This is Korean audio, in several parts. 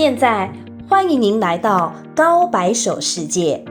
现在欢迎您来到高白手世界。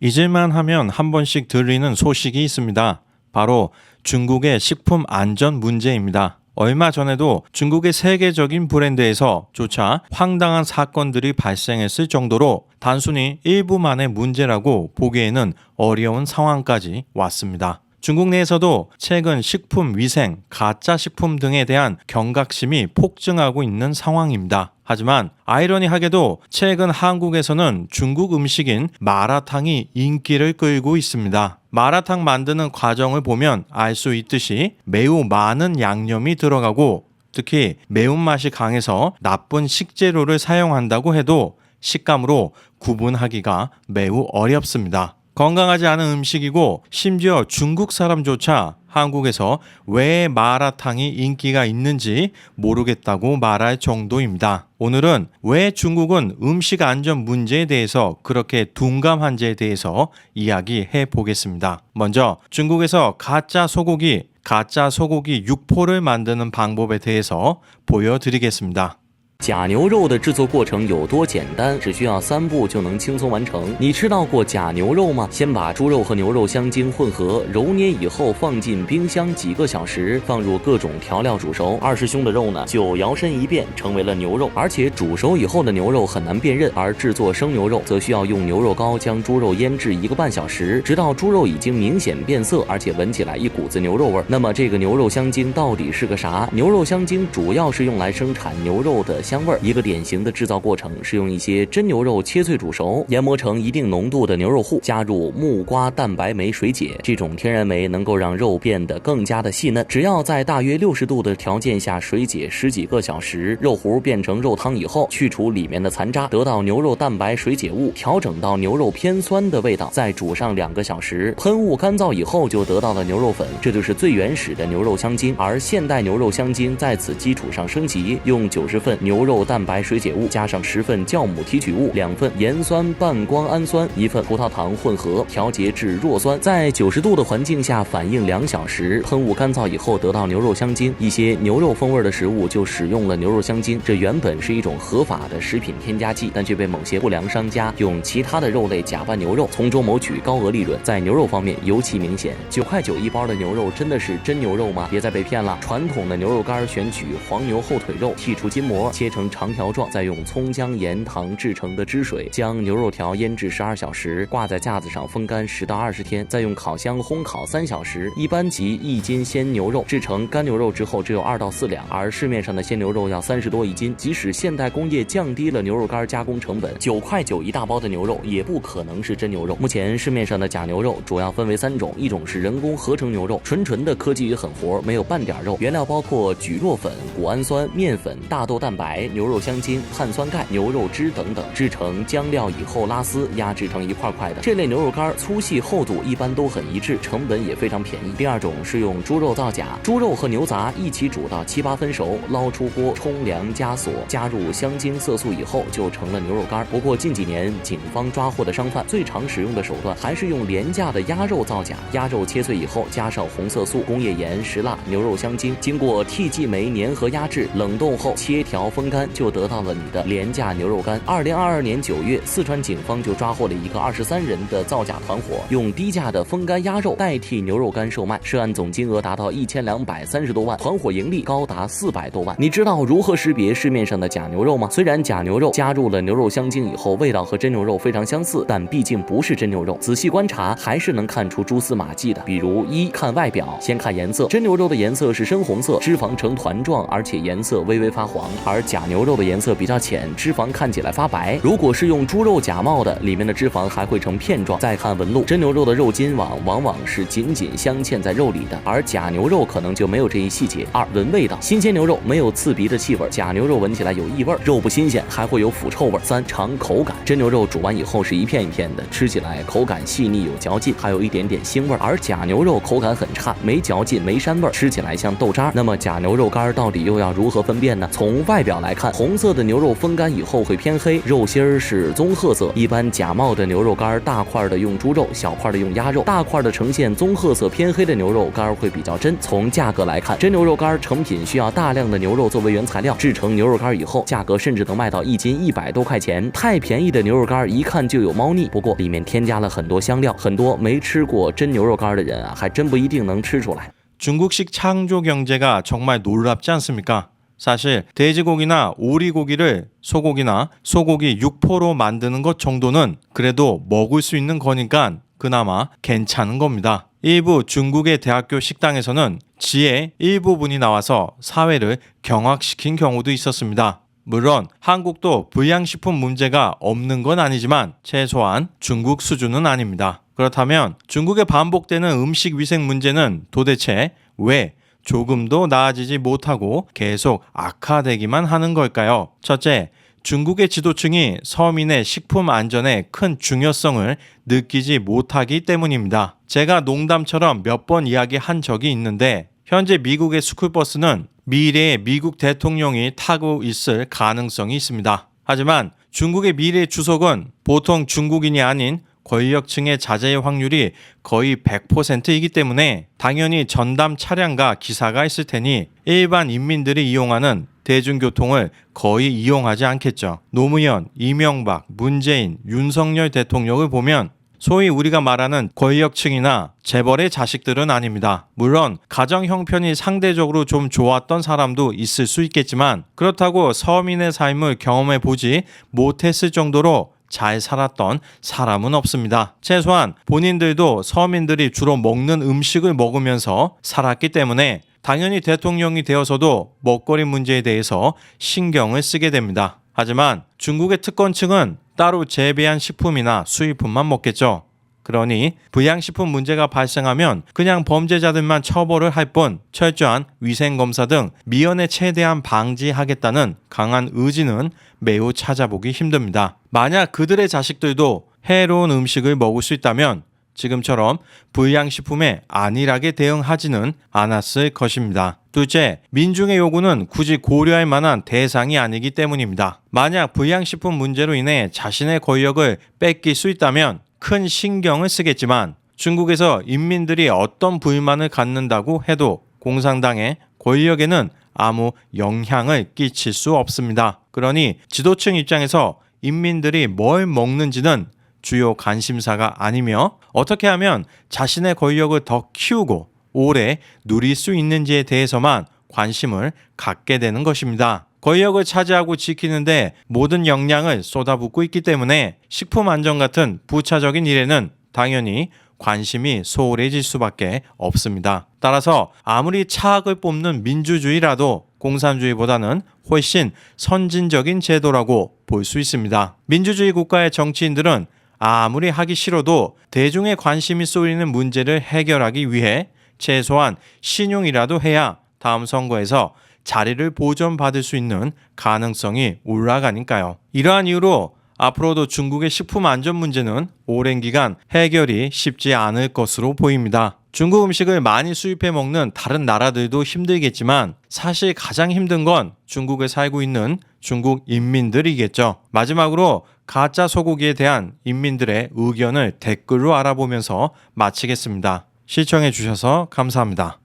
잊을만 하면 한 번씩 들리는 소식이 있습니다. 바로 중국의 식품 안전 문제입니다. 얼마 전에도 중국의 세계적인 브랜드에서 조차 황당한 사건들이 발생했을 정도로 단순히 일부만의 문제라고 보기에는 어려운 상황까지 왔습니다. 중국 내에서도 최근 식품 위생, 가짜 식품 등에 대한 경각심이 폭증하고 있는 상황입니다. 하지만 아이러니하게도 최근 한국에서는 중국 음식인 마라탕이 인기를 끌고 있습니다. 마라탕 만드는 과정을 보면 알 수 있듯이 매우 많은 양념이 들어가고 특히 매운맛이 강해서 나쁜 식재료를 사용한다고 해도 식감으로 구분하기가 매우 어렵습니다. 건강하지 않은 음식이고 심지어 중국 사람조차 한국에서 왜 마라탕이 인기가 있는지 모르겠다고 말할 정도입니다. 오늘은 왜 중국은 음식 안전 문제에 대해서 그렇게 둔감한지에 대해서 이야기해 보겠습니다. 먼저 중국에서 가짜 소고기, 가짜 소고기 육포를 만드는 방법에 대해서 보여드리겠습니다. 假牛肉的制作过程有多简单？只需要三步就能轻松完成。你吃到过假牛肉吗？先把猪肉和牛肉香精混合揉捏以后，放进冰箱几个小时，放入各种调料煮熟。二师兄的肉呢，就摇身一变成为了牛肉，而且煮熟以后的牛肉很难辨认。而制作生牛肉，则需要用牛肉膏将猪肉腌制一个半小时，直到猪肉已经明显变色，而且闻起来一股子牛肉味儿。那么这个牛肉香精到底是个啥？牛肉香精主要是用来生产牛肉的香味儿。一个典型的制造过程是用一些真牛肉切碎煮熟，研磨成一定浓度的牛肉糊，加入木瓜蛋白酶水解。这种天然酶能够让肉变得更加的细嫩。只要在大约六十度的条件下水解十几个小时，肉糊变成肉汤以后，去除里面的残渣，得到牛肉蛋白水解物，调整到牛肉偏酸的味道，再煮上两个小时，喷雾干燥以后就得到了牛肉粉。这就是最原始的牛肉香精。而现代牛肉香精在此基础上升级，用九十份牛牛肉蛋白水解物加上十份酵母提取物、两份盐酸半胱氨酸、一份葡萄糖混合，调节至弱酸，在九十度的环境下反应两小时，喷雾干燥以后得到牛肉香精。一些牛肉风味的食物就使用了牛肉香精，这原本是一种合法的食品添加剂，但却被某些不良商家用其他的肉类假扮牛肉，从中谋取高额利润。在牛肉方面尤其明显，九块九一包的牛肉真的是真牛肉吗？别再被骗了！传统的牛肉干选取黄牛后腿肉，剔除筋膜，切成长条状，再用葱姜盐糖制成的汁水，将牛肉条腌制十二小时，挂在架子上风干十到二十天，再用烤箱烘烤三小时。一般集一斤鲜牛肉制成干牛肉之后，只有二到四两，而市面上的鲜牛肉要三十多一斤。即使现代工业降低了牛肉干加工成本，九块九一大包的牛肉也不可能是真牛肉。目前市面上的假牛肉主要分为三种，一种是人工合成牛肉，纯纯的科技与狠活，没有半点肉，原料包括蒟蒻粉、谷氨酸、面粉、大豆蛋白、牛肉香精、碳酸钙、牛肉汁等等，制成浆料以后拉丝压制成一块块的。这类牛肉干粗细厚度一般都很一致，成本也非常便宜。第二种是用猪肉造假，猪肉和牛杂一起煮到七八分熟，捞出锅冲凉加锁，加入香精色素以后就成了牛肉干。不过近几年警方抓获的商贩最常使用的手段还是用廉价的鸭肉造假，鸭肉切碎以后加上红色素、工业盐、石蜡、牛肉香精，经过 TG 酶粘合压制，冷冻后切条风干，就得到了你的廉价牛肉干。二零二二年九月，四川警方就抓获了一个二十三人的造假团伙，用低价的风干鸭肉代替牛肉干售卖，涉案总金额达到一千两百三十多万，团伙盈利高达四百多万。你知道如何识别市面上的假牛肉吗？虽然假牛肉加入了牛肉香精以后，味道和真牛肉非常相似，但毕竟不是真牛肉，仔细观察还是能看出蛛丝马迹的。比如一看外表，先看颜色，真牛肉的颜色是深红色，脂肪呈团状，而且颜色微微发黄；而假牛肉的颜色比较浅，脂肪看起来发白。如果是用猪肉假冒的，里面的脂肪还会成片状。再看纹路，真牛肉的肉筋网往往是紧紧镶嵌在肉里的，而假牛肉可能就没有这一细节。二闻味道，新鲜牛肉没有刺鼻的气味，假牛肉闻起来有异味，肉不新鲜，还会有腐臭味。三尝口感，真牛肉煮完以后是一片一片的，吃起来口感细腻有嚼劲，还有一点点腥味。而假牛肉口感很差，没嚼劲，没膻味，吃起来像豆渣。那么假牛肉干到底又要如何分辨呢？从外表上来看，红色的牛肉风干以后会偏黑，肉心儿是棕褐色。一般假冒的牛肉干儿，大块的用猪肉，小块的用鸭肉，大块的呈现棕褐色偏黑的牛肉干儿会比较真。从价格来看，真牛肉干儿成品需要大量的牛肉作为原材料，制成牛肉干儿以后，价格甚至能卖到一斤一百多块钱。太便宜的牛肉干儿一看就有猫腻，不过里面添加了很多香料，很多没吃过真牛肉干儿的人啊，还真不一定能吃出来。 중국식 창조 경제가 정말 놀랍지 않습니까? 사실 돼지고기나 오리고기를 소고기나 소고기 육포로 만드는 것 정도는 그래도 먹을 수 있는 거니까 그나마 괜찮은 겁니다. 일부 중국의 대학교 식당에서는 지의 일부분이 나와서 사회를 경악시킨 경우도 있었습니다. 물론 한국도 불량식품 문제가 없는 건 아니지만 최소한 중국 수준은 아닙니다. 그렇다면 중국에 반복되는 음식 위생 문제는 도대체 왜 조금도 나아지지 못하고 계속 악화되기만 하는 걸까요? 첫째, 중국의 지도층이 서민의 식품 안전에 큰 중요성을 느끼지 못하기 때문입니다. 제가 농담처럼 몇 번 이야기한 적이 있는데 현재 미국의 스쿨버스는 미래의 미국 대통령이 타고 있을 가능성이 있습니다. 하지만 중국의 미래 주석은 보통 중국인이 아닌 권력층의 자제의 확률이 거의 100%이기 때문에 당연히 전담 차량과 기사가 있을 테니 일반 인민들이 이용하는 대중교통을 거의 이용하지 않겠죠. 노무현, 이명박, 문재인, 윤석열 대통령을 보면 소위 우리가 말하는 권력층이나 재벌의 자식들은 아닙니다. 물론 가정 형편이 상대적으로 좀 좋았던 사람도 있을 수 있겠지만 그렇다고 서민의 삶을 경험해 보지 못했을 정도로 잘 살았던 사람은 없습니다. 최소한 본인들도 서민들이 주로 먹는 음식을 먹으면서 살았기 때문에 당연히 대통령이 되어서도 먹거리 문제에 대해서 신경을 쓰게 됩니다. 하지만 중국의 특권층은 따로 재배한 식품이나 수입품만 먹겠죠. 그러니 불량식품 문제가 발생하면 그냥 범죄자들만 처벌을 할 뿐 철저한 위생검사 등 미연에 최대한 방지하겠다는 강한 의지는 매우 찾아보기 힘듭니다. 만약 그들의 자식들도 해로운 음식을 먹을 수 있다면 지금처럼 불량식품에 안일하게 대응하지는 않았을 것입니다. 둘째, 민중의 요구는 굳이 고려할 만한 대상이 아니기 때문입니다. 만약 불량식품 문제로 인해 자신의 권력을 뺏길 수 있다면 큰 신경을 쓰겠지만 중국에서 인민들이 어떤 불만을 갖는다고 해도 공산당의 권력에는 아무 영향을 끼칠 수 없습니다. 그러니 지도층 입장에서 인민들이 뭘 먹는지는 주요 관심사가 아니며 어떻게 하면 자신의 권력을 더 키우고 오래 누릴 수 있는지에 대해서만 관심을 갖게 되는 것입니다. 권력을 차지하고 지키는데 모든 역량을 쏟아붓고 있기 때문에 식품 안전 같은 부차적인 일에는 당연히 관심이 소홀해질 수밖에 없습니다. 따라서 아무리 차악을 뽑는 민주주의라도 공산주의보다는 훨씬 선진적인 제도라고 볼 수 있습니다. 민주주의 국가의 정치인들은 아무리 하기 싫어도 대중의 관심이 쏠리는 문제를 해결하기 위해 최소한 신용이라도 해야 다음 선거에서 자리를 보존받을 수 있는 가능성이 올라가니까요. 이러한 이유로 앞으로도 중국의 식품 안전 문제는 오랜 기간 해결이 쉽지 않을 것으로 보입니다. 중국 음식을 많이 수입해 먹는 다른 나라들도 힘들겠지만 사실 가장 힘든 건 중국에 살고 있는 중국 인민들이겠죠. 마지막으로 가짜 소고기에 대한 인민들의 의견을 댓글로 알아보면서 마치겠습니다. 시청해 주셔서 감사합니다.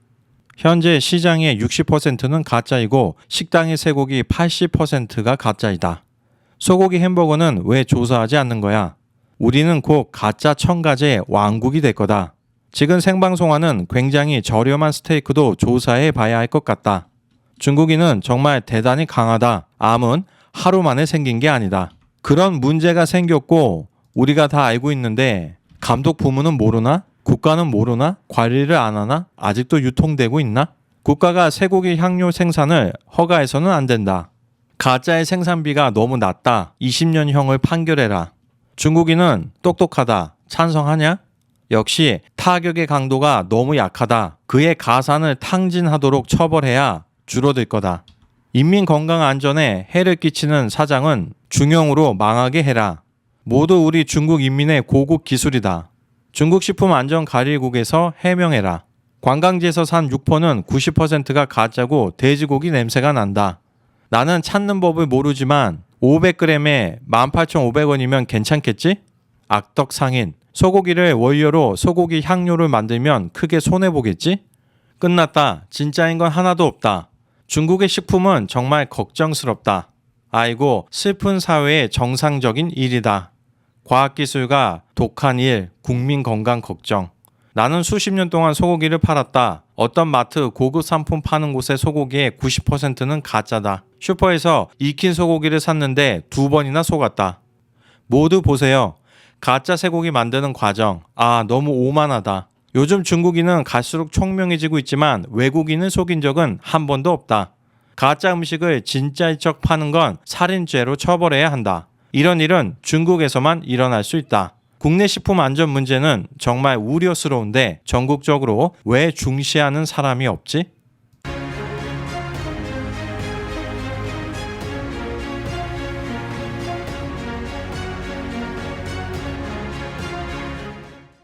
현재 시장의 60%는 가짜이고 식당의 쇠고기 80%가 가짜이다. 소고기 햄버거는 왜 조사하지 않는 거야? 우리는 곧 가짜 첨가제의 왕국이 될 거다. 지금 생방송하는 굉장히 저렴한 스테이크도 조사해 봐야 할 것 같다. 중국인은 정말 대단히 강하다. 암은 하루 만에 생긴 게 아니다. 그런 문제가 생겼고 우리가 다 알고 있는데 감독 부문은 모르나? 국가는 모르나? 관리를 안 하나? 아직도 유통되고 있나? 국가가 쇠고기 향료 생산을 허가해서는 안 된다. 가짜의 생산비가 너무 낮다. 20년형을 판결해라. 중국인은 똑똑하다. 찬성하냐? 역시 타격의 강도가 너무 약하다. 그의 가산을 탕진하도록 처벌해야 줄어들 거다. 인민 건강 안전에 해를 끼치는 사장은 중형으로 망하게 해라. 모두 우리 중국 인민의 고급 기술이다. 중국 식품 안전 관리국에서 해명해라. 관광지에서 산 육포는 90%가 가짜고 돼지고기 냄새가 난다. 나는 찾는 법을 모르지만 500g에 18,500원이면 괜찮겠지? 악덕 상인. 소고기를 원료로 소고기 향료를 만들면 크게 손해보겠지? 끝났다. 진짜인 건 하나도 없다. 중국의 식품은 정말 걱정스럽다. 아이고, 슬픈 사회의 정상적인 일이다. 과학기술과 독한 일, 국민 건강 걱정. 나는 수십 년 동안 소고기를 팔았다. 어떤 마트 고급 상품 파는 곳의 소고기의 90%는 가짜다. 슈퍼에서 익힌 소고기를 샀는데 두 번이나 속았다. 모두 보세요. 가짜 쇠고기 만드는 과정. 아, 너무 오만하다. 요즘 중국인은 갈수록 총명해지고 있지만 외국인을 속인 적은 한 번도 없다. 가짜 음식을 진짜인 척 파는 건 살인죄로 처벌해야 한다. 이런 일은 중국에서만 일어날 수 있다. 국내 식품 안전 문제는 정말 우려스러운데 전국적으로 왜 중시하는 사람이 없지?